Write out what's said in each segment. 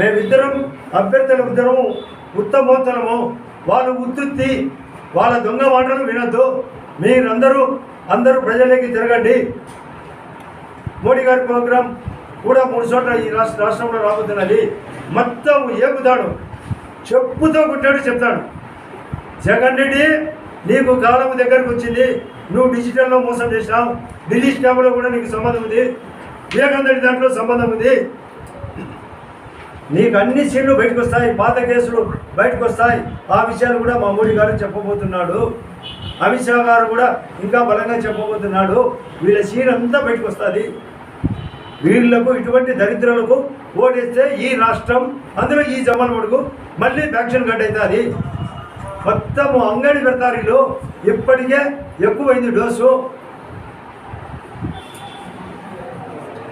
మేమిద్దరం అభ్యర్థుల ఇద్దరం ఉత్తమోత్తరము. వాళ్ళు ఉత్తుత్తి వాళ్ళ దొంగ మాటలు వినొద్దు. మీరందరూ అందరూ ప్రజలకి తిరగండి. మోడీ గారి ప్రోగ్రాం కూడా మూడు చోట్ల ఈ రాష్ట్ర రాష్ట్రంలో రాబోతున్నది. మొత్తం ఏగుతాడు. చెప్పుతో కుట్టాడు చెప్తాడు. జగన్ రెడ్డి నీకు కాలం దగ్గరకు వచ్చింది. నువ్వు డిజిటల్లో మోసం చేసినావు. ఢిల్లీ స్టాంపులో కూడా నీకు సంబంధం ఉంది. వివేకానంద దాంట్లో సంబంధం ఉంది. నీకు అన్ని సీన్లు బయటకు వస్తాయి పాత కేసులు బయటకు వస్తాయి ఆ విషయాలు కూడా మా మోడీ గారు చెప్పబోతున్నాడు. అమిత్ షా గారు కూడా ఇంకా బలంగా చెప్పబోతున్నాడు. వీళ్ళ సీన్ అంతా బయటకు వస్తుంది వీళ్ళకు ఇటువంటి దరిద్రులకు ఓటేస్తే ఈ రాష్ట్రం అందులో ఈ జమ్మలమడుగు మళ్ళీ ఫ్యాక్షన్ గడ్డ అవుతుంది మొత్తము అంగడి పెడతారు వీళ్ళు ఇప్పటికే ఎక్కువైంది డోసు.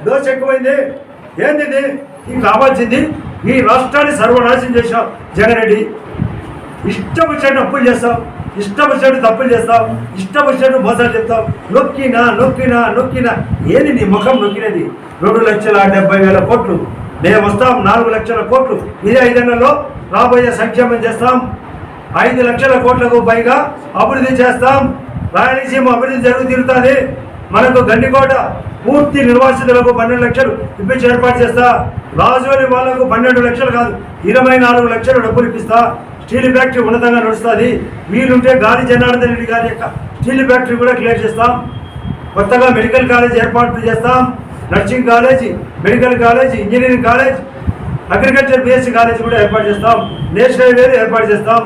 డోసు ఎక్కువైంది. ఏంది ఇది? నీకు కావాల్సింది? ఈ రాష్ట్రాన్ని సర్వనాశనం చేశావు. జగన్ రెడ్డి ఇష్టం వచ్చినట్టు అప్పులు చేస్తావు. ఇష్టం వచ్చినట్టు తప్పులు చేస్తావు. ఇష్టం వచ్చినట్టు మోసాలు చెప్తావు. నొక్కినా నొక్కినా నొక్కినా. ఏది నీ ముఖం నొక్కినది? రెండు లక్షల డెబ్బై వేల కోట్లు. మేము వస్తాం నాలుగు లక్షల కోట్లు. ఇదే ఐదేళ్ళలో రాబోయే సంక్షేమం చేస్తాం. ఐదు లక్షల కోట్లకు పైగా అభివృద్ధి చేస్తాం. రాయలసీమ అభివృద్ధి జరుగు తీరుతుంది. మనకు గండికోట పూర్తి నిర్వాసితులకు పన్నెండు లక్షలు ఇప్పించి ఏర్పాటు చేస్తా. రాజువలి వాళ్ళకు పన్నెండు లక్షలు కాదు ఇరవై నాలుగు లక్షలు డబ్బులు ఇప్పిస్తా. స్టీల్ ఫ్యాక్టరీ ఉన్నతంగా నడుస్తుంది. వీలుంటే గాలి జనార్దన్ రెడ్డి గారి యొక్క స్టీల్ ఫ్యాక్టరీ కూడా క్లియర్ చేస్తాం. కొత్తగా మెడికల్ కాలేజ్ ఏర్పాటు చేస్తాం. Nursing college medical college engineering college agriculture BSc college కూడా ఏర్పాటు చేస్తాం. నేషనల్ హైవేలు ఏర్పాటు చేస్తాం.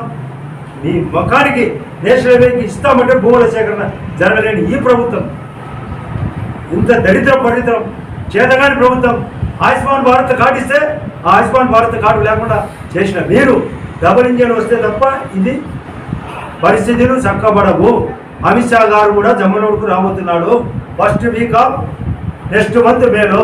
మీ ముఖానికి నేషనల్ హైవేకి ఇస్తామంటే భూముల సేకరణ జరగలేని ఈ ప్రభుత్వం. ఇంత దరిద్ర పరిద్రం చేతగాని ప్రభుత్వం. ఆయుష్మాన్ భారత్ కార్డు ఇస్తే ఆ ఆయుష్మాన్ భారత్ కార్డు లేకుండా చేసిన మీరు డబుల్ ఇంజన్ వస్తే తప్ప ఇది పరిస్థితులు చక్కబడవు. అమిత్ షా గారు కూడా జమ్మనోడుకు రాబోతున్నాడు. First week of next month మేలో.